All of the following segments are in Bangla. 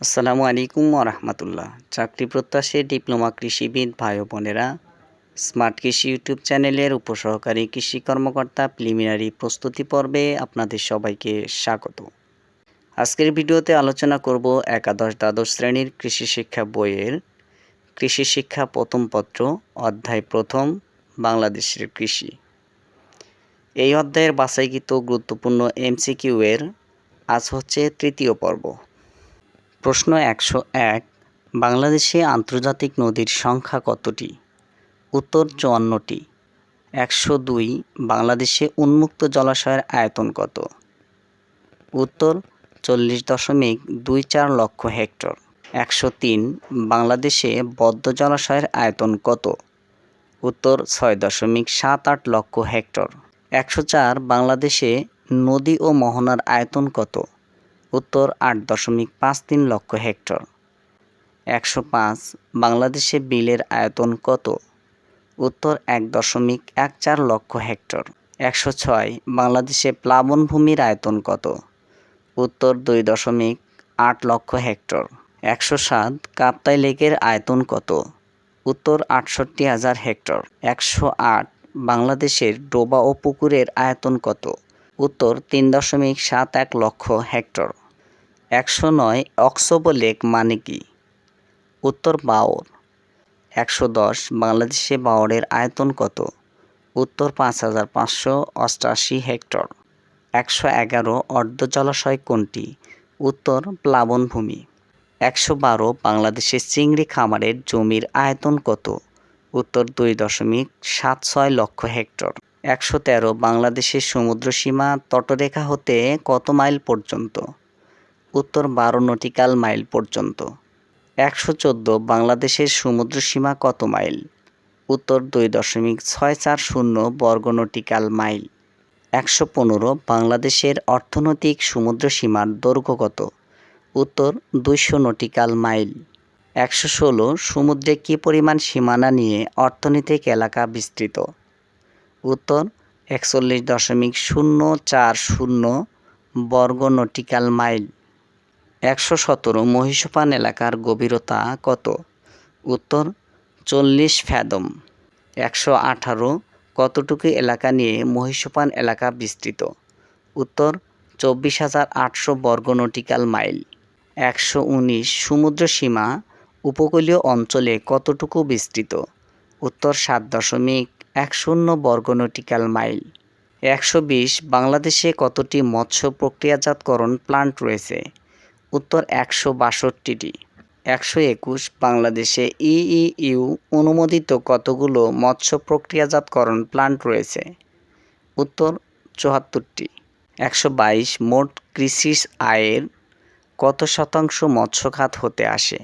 আসসালামু আলাইকুম রহমতুল্লাহ। চাকরি প্রত্যাশী ডিপ্লোমা কৃষিবিদ ভাই বোনেরা, স্মার্ট কৃষি ইউটিউব চ্যানেলের উপসহকারী কৃষি কর্মকর্তা প্রিলিমিনারি প্রস্তুতি পর্বে আপনাদের সবাইকে স্বাগত। আজকের ভিডিওতে আলোচনা করব একাদশ দ্বাদশ শ্রেণির কৃষি শিক্ষা বইয়ের। কৃষি শিক্ষা প্রথম পত্র, অধ্যায় প্রথম, বাংলাদেশের কৃষি। এই অধ্যায়ের বাছাইকৃত গুরুত্বপূর্ণ এমসিকিউ এর আজ হচ্ছে তৃতীয় পর্ব। প্রশ্ন একশো এক, বাংলাদেশে আন্তর্জাতিক নদীর সংখ্যা কতটি? উত্তর চুয়ান্নটি। একশো দুই, বাংলাদেশে উন্মুক্ত জলাশয়ের আয়তন কত? উত্তর চল্লিশ দশমিক দুই চার লক্ষ হেক্টর। একশো তিন, বাংলাদেশে বদ্ধ জলাশয়ের আয়তন কত? উত্তর ছয় দশমিক সাত আট লক্ষ হেক্টর। একশো চার, বাংলাদেশে নদী ও মোহনার আয়তন কত? উত্তর আট দশমিক পাঁচ তিন লক্ষ হেক্টর। একশো পাঁচ বাংলাদেশে বিলের আয়তন কত? উত্তর এক দশমিক এক চার লক্ষ হেক্টর। একশো ছয় বাংলাদেশে প্লাবনভূমির আয়তন কত? উত্তর দুই দশমিক আট লক্ষ হেক্টর। একশো সাত কাপ্তাই লেকের আয়তন কত? উত্তর আটষট্টি হাজার হেক্টর। একশো আট বাংলাদেশের ডোবা ও পুকুরের আয়তন কত? উত্তর তিন দশমিক সাত এক লক্ষ হেক্টর। একশো নয় অক্সোবো লেক মানে কি? উত্তর বাওর। একশো দশ বাংলাদেশে বাওরের আয়তন কত? উত্তর পাঁচ হাজার পাঁচশো অষ্টাশি হেক্টর। একশো এগারো অর্ধ জলাশয় কোনটি? উত্তর প্লাবনভূমি। একশো বারো বাংলাদেশের চিংড়ি খামারের জমির আয়তন কত? উত্তর দুই দশমিক সাত ছয় লক্ষ হেক্টর। একশো তেরো বাংলাদেশের সমুদ্রসীমা তটরেখা হতে কত মাইল পর্যন্ত? উত্তর বারো নটিক্যাল মাইল পর্যন্ত। একশো চোদ্দ বাংলাদেশের সমুদ্র সীমা কত মাইল? উত্তর দুই দশমিক ছয় চার শূন্য বর্গ নটিক্যাল মাইল। একশো পনেরো বাংলাদেশের অর্থনৈতিক সমুদ্র সীমার দৈর্ঘ্য কত? উত্তর দুইশো নটিক্যাল মাইল। একশো ষোলো সমুদ্রে কী পরিমাণ সীমানা নিয়ে অর্থনৈতিক এলাকা বিস্তৃত? উত্তর একচল্লিশ দশমিক শূন্য চার শূন্য বর্গ নটিক্যাল মাইল। একশো সতেরো মহিষপান এলাকার গভীরতা কত? উত্তর, চল্লিশ ফ্যাদম। একশো আঠারো কতটুকু এলাকা নিয়ে মহিষপান এলাকা বিস্তৃত? উত্তর, চব্বিশ হাজার আটশো বর্গ নটিক্যাল মাইল। একশো উনিশ সমুদ্র সীমা উপকূলীয় অঞ্চলে কতটুকু বিস্তৃত? উত্তর, সাত দশমিক এক শূন্য বর্গ নটিক্যাল মাইল। একশো বিশ বাংলাদেশে কতটি মৎস্য প্রক্রিয়াজাতকরণ প্লান্ট রয়েছে? উত্তর একশো বাষট্টিটি। একশো একুশ বাংলাদেশে ইইউ অনুমোদিত কতগুলো মৎস্য প্রক্রিয়াজাতকরণ প্লান্ট রয়েছে? উত্তর চুয়াত্তরটি। একশো বাইশ মোট কৃষি আয়ের কত শতাংশ মৎস্য খাত হতে আসে?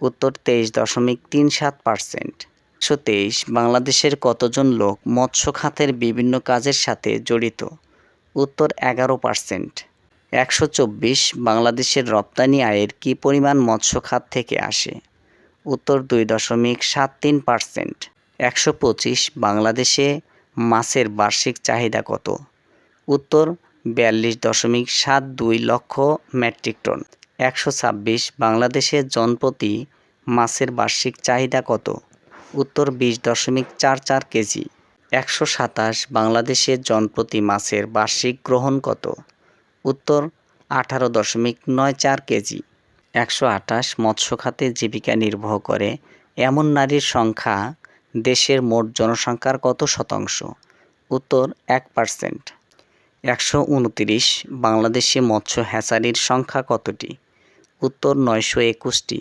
উত্তর তেইশ দশমিক তিন সাত পার্সেন্ট। একশো তেইশ বাংলাদেশের কতজন লোক মৎস্য খাতের বিভিন্ন কাজের সাথে জড়িত? উত্তর এগারো পার্সেন্ট। একশো চব্বিশ বাংলাদেশের রপ্তানি আয়ের কী পরিমাণ মৎস্য খাত থেকে আসে? উত্তর দুই দশমিক সাত তিন পার্সেন্ট। একশো পঁচিশ বাংলাদেশে মাছের বার্ষিক চাহিদা কত? উত্তর বিয়াল্লিশ দশমিক সাত দুই লক্ষ মেট্রিক টন। একশো ছাব্বিশ বাংলাদেশের জনপ্রতি মাছের বার্ষিক চাহিদা কত? উত্তর বিশ দশমিক চার চার কেজি। একশো সাতাশ বাংলাদেশের জনপ্রতি মাছের বার্ষিক গ্রহণ কত? উত্তর আঠারো দশমিক নয় চার কেজি। একশো আঠাশ মৎস্য খাতে জীবিকা নির্বাহ করে। এমন নারীর সংখ্যা দেশের মোট জনসংখ্যার কত শতাংশ? উত্তর এক পার্সেন্ট। একশো উনতিরিশ বাংলাদেশে মৎস্য হ্যাচারির সংখ্যা কতটি? উত্তর নয়শো একুশটি।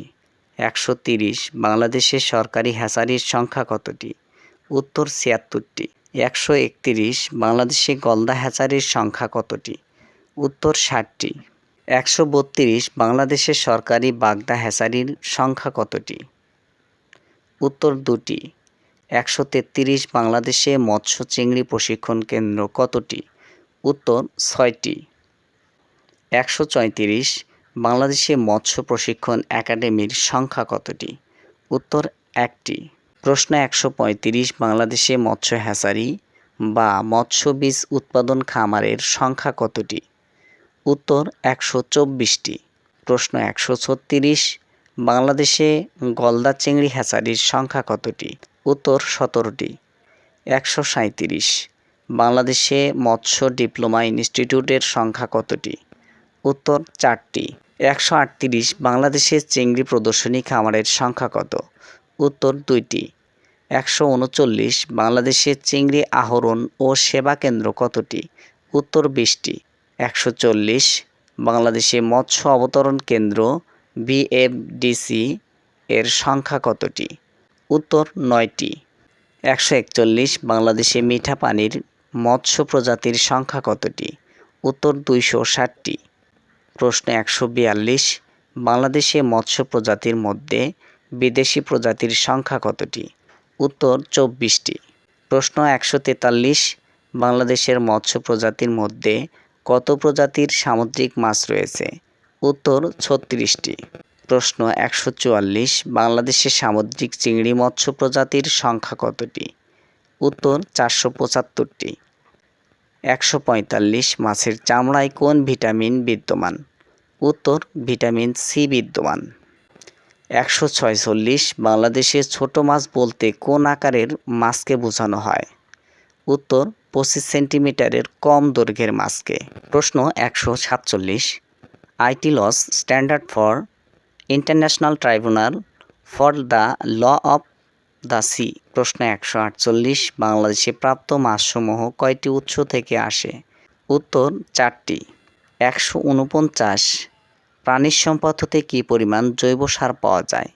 একশো তিরিশ বাংলাদেশে সরকারি হ্যাচারির সংখ্যা কতটি? উত্তর ছিয়াত্তরটি। একশো একতিরিশ বাংলাদেশে গলদা হ্যাচারির সংখ্যা কতটি? উত্তর ষাটটি। একশো বত্রিশ বাংলাদেশের সরকারি বাগদা হ্যাচারির সংখ্যা কতটি? উত্তর দুটি। একশো তেত্রিশ বাংলাদেশে মৎস্য চিংড়ি প্রশিক্ষণ কেন্দ্র কতটি? উত্তর ছয়টি। একশো চৈঁত্রিশ বাংলাদেশে মৎস্য প্রশিক্ষণ একাডেমির সংখ্যা কতটি? উত্তর একটি। প্রশ্ন একশো পঁয়ত্রিশ বাংলাদেশে মৎস্য হ্যাচারি বা মৎস্য বীজ উৎপাদন খামারের সংখ্যা কতটি? উত্তর একশো চব্বিশটি, প্রশ্ন একশো ছত্রিশ, বাংলাদেশে গলদা চিংড়ি হ্যাচারির সংখ্যা কতটি? উত্তর সতেরোটি, একশো সাঁইত্রিশ, বাংলাদেশে মৎস্য ডিপ্লোমা ইনস্টিটিউটের সংখ্যা কতটি? উত্তর চারটি, একশো আটত্রিশ, বাংলাদেশে চিংড়ি প্রদর্শনী খামারের সংখ্যা কত? উত্তর দুইটি, একশো উনচল্লিশ, বাংলাদেশে চিংড়ি আহরণ ও সেবা কেন্দ্র কতটি? উত্তর বিশটি একশো চল্লিশ, বাংলাদেশে মৎস্য অবতরণ কেন্দ্র বিএফডিসি এর সংখ্যা কতটি? উত্তর, নয়টি। একশো একচল্লিশ, বাংলাদেশে মিঠা পানির মৎস্য প্রজাতির সংখ্যা কতটি? উত্তর, দুইশো ষাটটি। প্রশ্ন, একশো বিয়াল্লিশ, বাংলাদেশে মৎস্য প্রজাতির মধ্যে বিদেশি প্রজাতির সংখ্যা কতটি? উত্তর, চব্বিশটি। প্রশ্ন, একশো তেতাল্লিশ, বাংলাদেশের মৎস্য প্রজাতির মধ্যে কত প্রজাতির সামুদ্রিক মাছ রয়েছে? উত্তর ছত্রিশটি। প্রশ্ন একশো চুয়াল্লিশ, বাংলাদেশের সামুদ্রিক চিংড়ি মৎস্য প্রজাতির সংখ্যা কতটি? উত্তর চারশো পঁচাত্তরটি। একশো পঁয়তাল্লিশ, মাছের চামড়ায় কোন ভিটামিন বিদ্যমান? উত্তর ভিটামিন সি বিদ্যমান। একশো ছয়চল্লিশ, বাংলাদেশে ছোট মাছ বলতে কোন আকারের মাছকে বোঝানো হয়? উত্তর পঁচিশ সেন্টিমিটারের কম দৈর্ঘ্যের মাছকে। প্রশ্ন একশো সাতচল্লিশ। ITLOS standard for international tribunal for the law of the sea. প্রশ্ন একশো আটচল্লিশ। বাংলাদেশে প্রাপ্ত মাছসমূহ কয়টি উৎস থেকে আসে? উত্তর চারটি। একশো উনপঞ্চাশ। প্রাণীর সম্পদ হতে কী পরিমাণ জৈব সার পাওয়া যায়?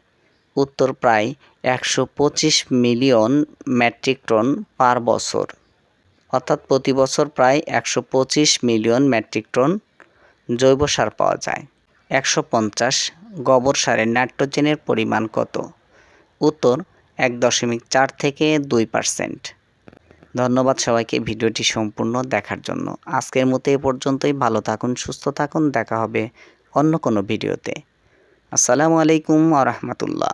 উত্তর প্রায় একশো পঁচিশ মিলিয়ন মেট্রিক টন পার বছর। অর্থাৎ প্রতি বছর প্রায় একশো পঁচিশ মিলিয়ন মেট্রিক টন জৈব সার পাওয়া যায়। একশো পঞ্চাশ গোবর সারের নাইট্রোজেনের পরিমাণ কত? উত্তর, এক দশমিক চার থেকে দুই পার্সেন্ট। ধন্যবাদ সবাইকে ভিডিওটি সম্পূর্ণ দেখার জন্য। আজকের মতো এ পর্যন্তই। ভালো থাকুন, সুস্থ থাকুন। দেখা হবে অন্য কোনো ভিডিওতে। আসসালামু আলাইকুম আ রহমতুল্লাহ।